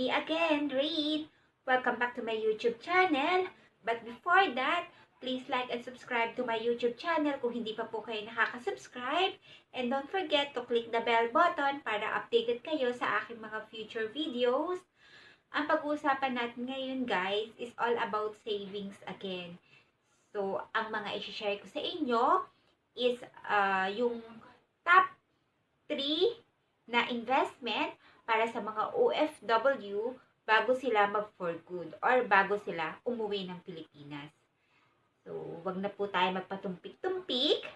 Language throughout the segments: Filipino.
Me again, Reed. Welcome back to my YouTube channel. But before that, please like and subscribe to my YouTube channel kung hindi pa po kayo nakaka-subscribe. And don't forget to click the bell button para updated kayo sa aking mga future videos. Ang pag-uusapan natin ngayon, guys, is all about savings again. So, ang mga i-share ko sa inyo is uh, yung top 3 na investment para sa mga OFW bago sila mag-for good or bago sila umuwi ng Pilipinas. So, wag na po tayo magpatumpik-tumpik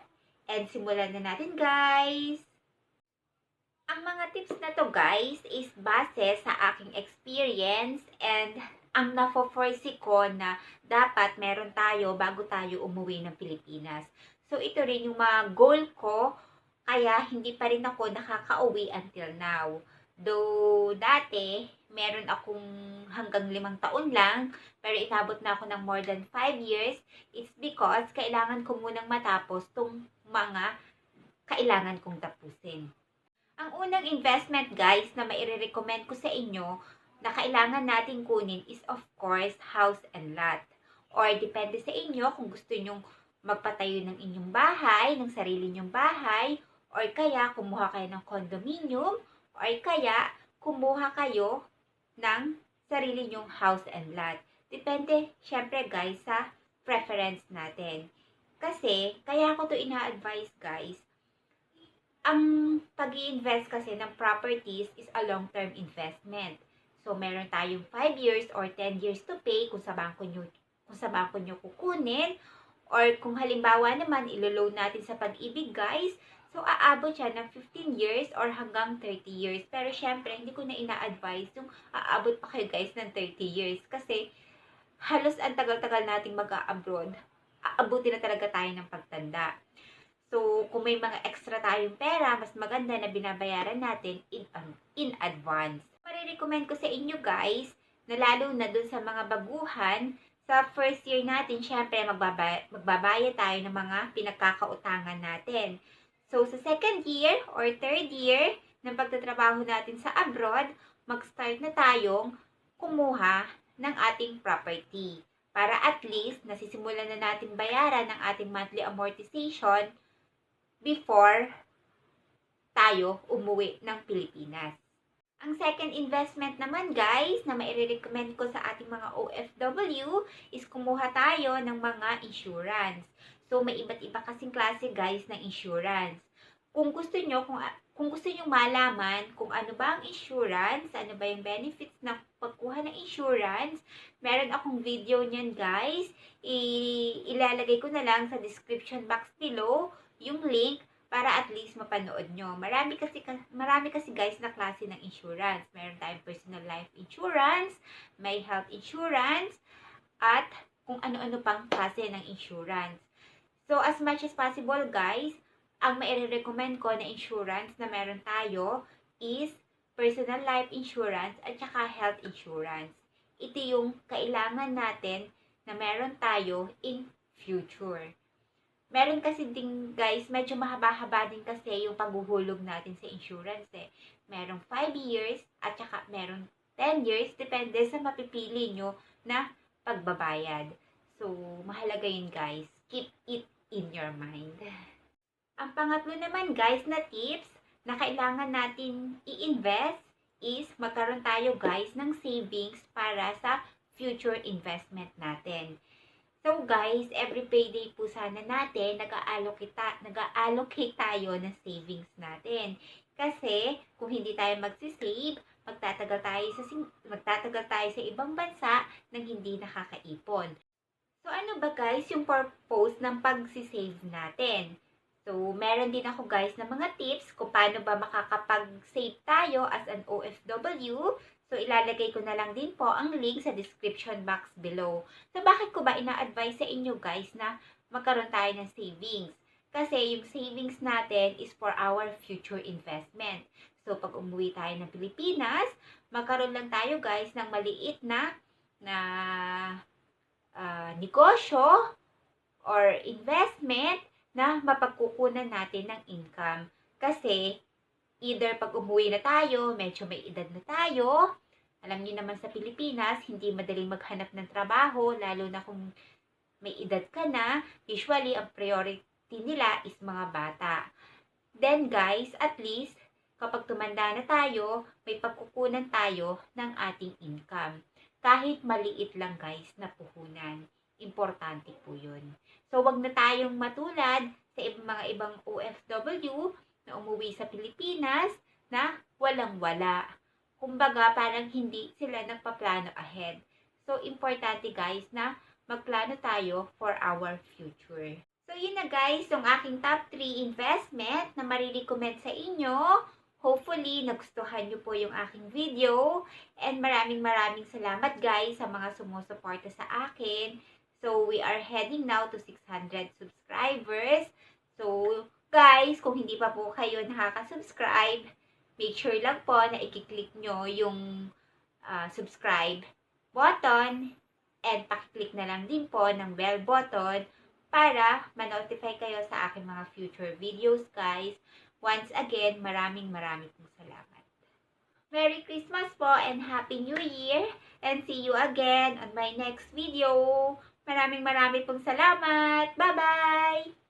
and simulan na natin guys! Ang mga tips na to guys is base sa aking experience and ang nafo-foresee ko na dapat meron tayo bago tayo umuwi ng Pilipinas. So, ito rin yung mga goal ko kaya hindi pa rin ako nakaka-uwi until now. Though dati, meron akong hanggang limang taon lang, pero itabot na ako ng more than 5 years. It's because kailangan ko munang matapos tong mga kailangan kong tapusin. Ang unang investment guys na maire-recommend ko sa inyo na kailangan nating kunin is of course house and lot. Or depende sa inyo kung gusto nyong magpatayo ng inyong bahay, ng sarili nyong bahay, or kaya kumuha kayo ng condominium, or kaya kumuha kayo ng sarili nyong house and lot. Depende, syempre guys, sa preference natin. Kasi, kaya ko to ina-advise guys, ang pag invest kasi ng properties is a long-term investment. So, meron tayong 5 years or 10 years to pay kung sa bangko nyo, kung sa bangko nyo kukunin. Or kung halimbawa naman, ilo-loan natin sa pag-ibig guys, So, aabot siya ng 15 years or hanggang 30 years. Pero, syempre, hindi ko na ina-advise yung aabot pa kayo guys ng 30 years. Kasi, halos ang tagal-tagal nating mag-abroad. Aabutin na talaga tayo ng pagtanda. So, kung may mga extra tayong pera, mas maganda na binabayaran natin in, um, in advance. Marirecommend ko sa inyo guys, na lalo na dun sa mga baguhan, sa first year natin, syempre, magbabay magbabayad tayo ng mga pinagkakautangan natin. So, sa second year or third year ng pagtatrabaho natin sa abroad, mag-start na tayong kumuha ng ating property. Para at least, nasisimulan na natin bayaran ng ating monthly amortization before tayo umuwi ng Pilipinas. Ang second investment naman guys na maire-recommend ko sa ating mga OFW is kumuha tayo ng mga insurance. So, may iba't iba kasing klase guys ng insurance. Kung gusto nyo, kung, kung gusto nyo malaman kung ano ba ang insurance, ano ba yung benefits ng pagkuha ng insurance, meron akong video niyan guys. I, ilalagay ko na lang sa description box below yung link para at least mapanood nyo. Marami kasi, marami kasi guys na klase ng insurance. Meron tayong personal life insurance, may health insurance, at kung ano-ano pang klase ng insurance. So, as much as possible, guys, ang maire-recommend ko na insurance na meron tayo is personal life insurance at saka health insurance. Ito yung kailangan natin na meron tayo in future. Meron kasi din guys, medyo mahaba-haba din kasi yung paghuhulog natin sa insurance eh. Merong 5 years at saka meron 10 years, depende sa mapipili nyo na pagbabayad. So, mahalaga yun guys. Keep it in your mind. Ang pangatlo naman guys na tips na kailangan natin i-invest is magkaroon tayo guys ng savings para sa future investment natin. So guys, every payday po sana natin nag-allocate, nag-allocate tayo ng savings natin. Kasi kung hindi tayo magsisave, magtatagal tayo sa magtatagal tayo sa ibang bansa nang hindi nakakaipon. So ano ba guys yung purpose ng pag-save natin? So, meron din ako guys na mga tips kung paano ba makakapag-save tayo as an OFW. So, ilalagay ko na lang din po ang link sa description box below. So, bakit ko ba ina-advise sa inyo guys na magkaroon tayo ng savings? Kasi yung savings natin is for our future investment. So, pag umuwi tayo ng Pilipinas, magkaroon lang tayo guys ng maliit na na uh, negosyo or investment na mapagkukunan natin ng income. Kasi, either pag umuwi na tayo, medyo may edad na tayo, Alam niyo naman sa Pilipinas, hindi madaling maghanap ng trabaho, lalo na kung may edad ka na. Usually, ang priority nila is mga bata. Then guys, at least, kapag tumanda na tayo, may pagkukunan tayo ng ating income. Kahit maliit lang guys na puhunan. Importante po yun. So, wag na tayong matulad sa mga ibang OFW na umuwi sa Pilipinas na walang-wala. Kumbaga, parang hindi sila nagpaplano ahead. So, importante guys na magplano tayo for our future. So, yun na guys, yung aking top 3 investment na marirecommend sa inyo. Hopefully, nagustuhan nyo po yung aking video. And maraming maraming salamat guys sa mga sumusuporta sa akin. So, we are heading now to 600 subscribers. So, guys, kung hindi pa po kayo nakaka-subscribe, make sure lang po na i-click nyo yung ah, subscribe button and pakiclick na lang din po ng bell button para ma-notify kayo sa aking mga future videos, guys. Once again, maraming maraming salamat. Merry Christmas po and Happy New Year! And see you again on my next video. Maraming maraming pong salamat. Bye-bye!